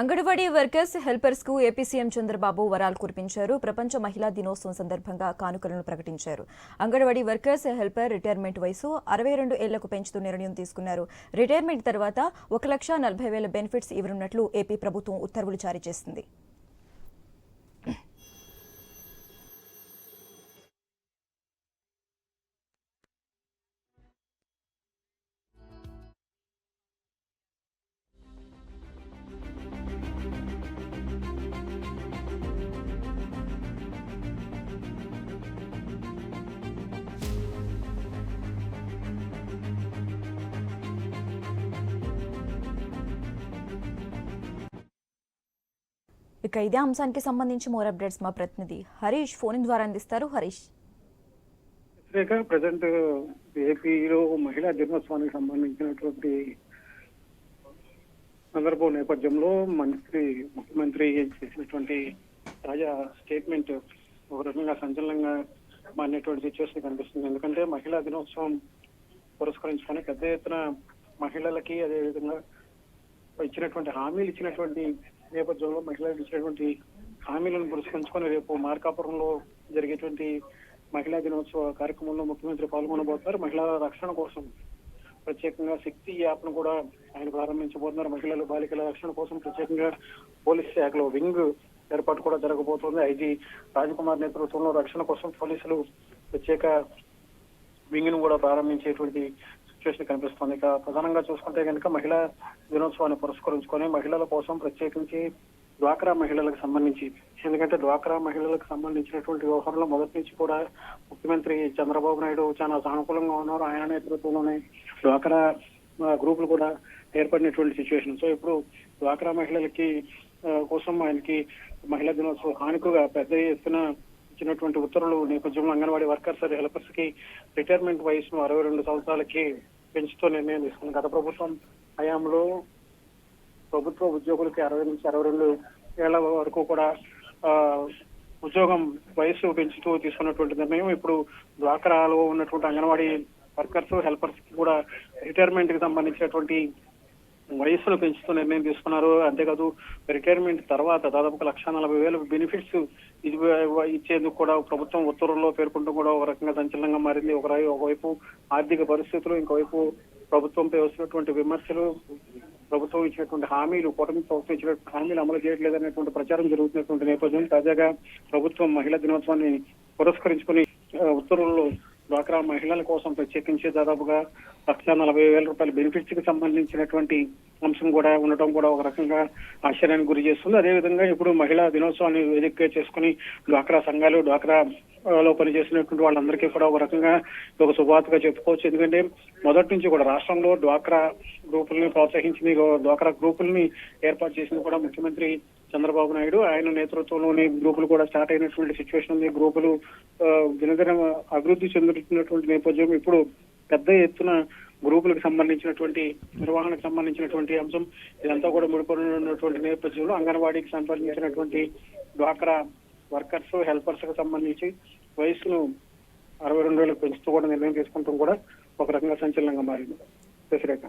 Anganwadi workers హెల్పర్స్కు AP CM Chandrababu వరాలు కురిపించారు. ప్రపంచ మహిళా దినోత్సవం సందర్భంగా కానుకలను ప్రకటించారు. అంగన్వాడీ వర్కర్స్ హెల్పర్ రిటైర్మెంట్ వయసు అరవై రెండు ఏళ్ళకు పెంచుతూ నిర్ణయం తీసుకున్నారు. రిటైర్మెంట్ తర్వాత ఒక లక్ష నలభై వేల బెనిఫిట్స్ ఇవ్వనున్నట్లు ఏపీ ప్రభుత్వం ఉత్తర్వులు జారీ చేసింది. ఇక ఇదే అంశానికి సంబంధించి మోర్ అప్డేట్స్ మా ప్రతినిధి హరీష్ ఫోన్ ద్వారా అందిస్తారు. హరీష్. రేఖ ప్రజెంట్ ఏపీలో మహిళా దినోత్సవానికి సంబంధించినటువంటి సందర్భం నేపథ్యంలో మంత్రి ముఖ్యమంత్రి చేసినటువంటి తాజా స్టేట్మెంట్ ఒక రకంగా సంచలనంగా మారినటువంటి సిచ్యువేషన్ కనిపిస్తుంది. ఎందుకంటే మహిళా దినోత్సవం పురస్కరించుకొని పెద్ద ఎత్తున మహిళలకి అదేవిధంగా ఇచ్చినటువంటి హామీలు ఇచ్చినటువంటి నేపథ్యంలో మహిళలకు ఇచ్చినటువంటి హామీలను పురస్కరించుకొని రేపు మార్కాపురంలో జరిగేటువంటి మహిళా దినోత్సవ కార్యక్రమంలో ముఖ్యమంత్రి పాల్గొనబోతున్నారు. మహిళల రక్షణ కోసం ప్రత్యేకంగా శక్తి యాప్ను కూడా ఆయన ప్రారంభించబోతున్నారు. మహిళలు బాలికల రక్షణ కోసం ప్రత్యేకంగా పోలీస్ శాఖలో వింగ్ ఏర్పాటు కూడా జరగబోతోంది. ఐజీ రాజకుమార్ నేతృత్వంలో రక్షణ కోసం పోలీసులు ప్రత్యేక వింగ్ను కూడా ప్రారంభించేటువంటి సిచ్యువేషన్ కనిపిస్తుంది. ఇక ప్రధానంగా చూసుకుంటే కనుక మహిళా దినోత్సవాన్ని పురస్కరించుకొని మహిళల కోసం ప్రత్యేకించి డ్వాక్రా మహిళలకు సంబంధించి ఎందుకంటే డ్వాక్రా మహిళలకు సంబంధించినటువంటి వ్యవహారంలో మొదటి నుంచి కూడా ముఖ్యమంత్రి చంద్రబాబు నాయుడు చాలా సానుకూలంగా ఉన్నారు. ఆయన నేతృత్వంలోనే డ్వాక్రా గ్రూపులు కూడా ఏర్పడినటువంటి సిచ్యువేషన్. సో ఇప్పుడు డ్వాక్రా మహిళలకి కోసం ఆయనకి మహిళా దినోత్సవ కానుకగా పెద్ద ఎత్తున ఇచ్చినటువంటి ఉత్తర్వులు నేపథ్యంలో అంగన్వాడీ వర్కర్స్ హెల్పర్స్కి రిటైర్మెంట్ వయసును అరవై రెండు సంవత్సరాలకి పెంచుతూ నిర్ణయం తీసుకుంది గత ప్రభుత్వం హయాంలో ప్రభుత్వ ఉద్యోగులకి అరవై నుంచి అరవై రెండు ఏళ్ళ వరకు కూడా ఆ, ఉద్యోగం వయసు పెంచుతూ తీసుకున్నటువంటి నిర్ణయం ఇప్పుడు ద్వాకరాలో ఉన్నటువంటి అంగన్వాడీ వర్కర్స్ హెల్పర్స్కి కూడా రిటైర్మెంట్కి సంబంధించినటువంటి వయస్సును పెంచుతూ నిర్ణయం తీసుకున్నారు. అంతేకాదు రిటైర్మెంట్ తర్వాత దాదాపు లక్ష నలభై వేల బెనిఫిట్స్ ఇది ఇచ్చేందుకు కూడా ప్రభుత్వం ఉత్తర్వుల్లో పేర్కొంటూ కూడా ఒక రకంగా సంచలనంగా మారింది. ఒక ఒకవైపు ఆర్థిక పరిస్థితులు ఇంకోవైపు ప్రభుత్వంపై వస్తున్నటువంటి విమర్శలు ప్రభుత్వం ఇచ్చినటువంటి హామీలు కూటమి ప్రభుత్వం ఇచ్చినటువంటి హామీలు అమలు చేయట్లేదనేటువంటి ప్రచారం జరుగుతున్నటువంటి నేపథ్యం తాజాగా ప్రభుత్వం మహిళా దినోత్సవాన్ని పురస్కరించుకుని ఉత్తర్వుల్లో డ్వాక్రా మహిళల కోసం ప్రత్యేకించి దాదాపుగా లక్ష నలభై వేల రూపాయల బెనిఫిట్స్కి సంబంధించినటువంటి అంశం కూడా ఉండటం కూడా ఒక రకంగా ఆశ్చర్యానికి గురి చేస్తుంది. అదేవిధంగా ఇప్పుడు మహిళా దినోత్సవాన్ని వేదికగా చేసుకుని డ్వాక్రా సంఘాలు డ్వాక్రా లో పనిచేసినటువంటి వాళ్ళందరికీ కూడా ఒక రకంగా ఒక శుభార్తగా చెప్పుకోవచ్చు. ఎందుకంటే మొదటి నుంచి కూడా రాష్ట్రంలో డ్వాక్రా గ్రూపుల్ని ప్రోత్సహించింది డ్వాక్రా గ్రూపుల్ని ఏర్పాటు చేసింది కూడా ముఖ్యమంత్రి చంద్రబాబు నాయుడు ఆయన నేతృత్వంలోని గ్రూపులు కూడా స్టార్ట్ అయినటువంటి సిచ్యువేషన్ ఉంది. గ్రూపులు దినదిన అభివృద్ధి చెందుతున్నటువంటి నేపథ్యం ఇప్పుడు పెద్ద ఎత్తున గ్రూపులకు సంబంధించినటువంటి నిర్వహణకు సంబంధించినటువంటి అంశం ఇదంతా కూడా ముడిపడి ఉన్నటువంటి నేపథ్యంలో అంగన్వాడీకి సంబంధించినటువంటి డ్వాక్రా వర్కర్స్ హెల్పర్స్కు సంబంధించి వయసును అరవై రెండు వేలకు పెంచుతూ కూడా నిర్ణయం తీసుకుంటాం కూడా ఒక రకంగా సంచలనంగా మారింది. శశిరేఖ.